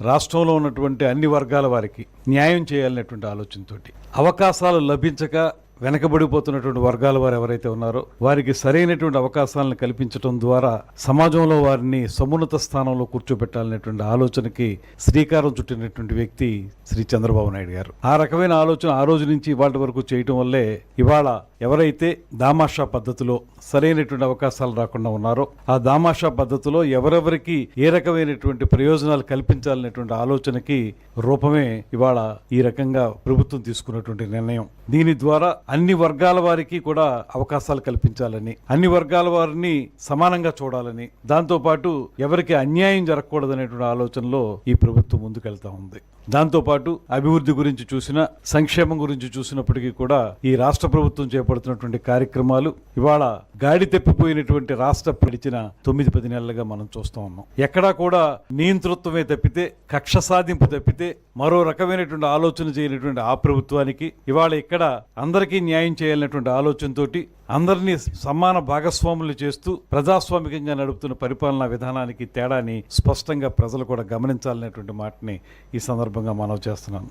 రాష్ట్రంలో ఉన్నటువంటి అన్ని వర్గాల వారికి న్యాయం చేయాలనేటువంటి ఆలోచనతోటి అవకాశాలు లభించక వెనకబడిపోతున్నటువంటి వర్గాల వారు ఎవరైతే ఉన్నారో వారికి సరైనటువంటి అవకాశాలను కల్పించడం ద్వారా సమాజంలో వారిని సమున్నత స్థానంలో కూర్చోబెట్టాలనేటువంటి ఆలోచనకి శ్రీకారం చుట్టినటువంటి వ్యక్తి శ్రీ చంద్రబాబు నాయుడు గారు. ఆ రకమైన ఆలోచన ఆ రోజు నుంచి ఇవాళ వరకు చేయటం వల్లే ఇవాళ ఎవరైతే దామాషా పద్ధతిలో సరైనటువంటి అవకాశాలు రాకుండా ఉన్నారో ఆ దామాషా పద్ధతిలో ఎవరెవరికి ఏ రకమైనటువంటి ప్రయోజనాలు కల్పించాలనేటువంటి ఆలోచనకి రూపమే ఇవాళ ఈ రకంగా ప్రభుత్వం తీసుకున్నటువంటి నిర్ణయం. దీని ద్వారా అన్ని వర్గాల వారికి కూడా అవకాశాలు కల్పించాలని అన్ని వర్గాల వారిని సమానంగా చూడాలని దాంతోపాటు ఎవరికి అన్యాయం జరగకూడదనేటువంటి ఆలోచనలో ఈ ప్రభుత్వం ముందుకెళ్తా ఉంది. దాంతోపాటు అభివృద్ధి గురించి చూసిన సంక్షేమం గురించి చూసినప్పటికీ కూడా ఈ రాష్ట్ర ప్రభుత్వం చేపడుతున్నటువంటి కార్యక్రమాలు ఇవాళ గాడి తెప్పిపోయినటువంటి రాష్ట్ర పిడిచిన తొమ్మిది పది నెలలుగా మనం చూస్తూ ఉన్నాం. ఎక్కడా కూడా నియంతృత్వమే తప్పితే కక్ష సాధింపు తప్పితే మరో రకమైనటువంటి ఆలోచన చేయనటువంటి ఆ ప్రభుత్వానికి ఇవాళ ఇక్కడ అందరికీ న్యాయం చేయాలనేటువంటి ఆలోచనతోటి అందరినీ సమాన భాగస్వాములు చేస్తూ ప్రజాస్వామికంగా నడుపుతున్న పరిపాలనా విధానానికి తేడాని స్పష్టంగా ప్రజలు కూడా గమనించాలనేటువంటి మాటని ఈ సందర్భంగా మనవి చేస్తున్నాను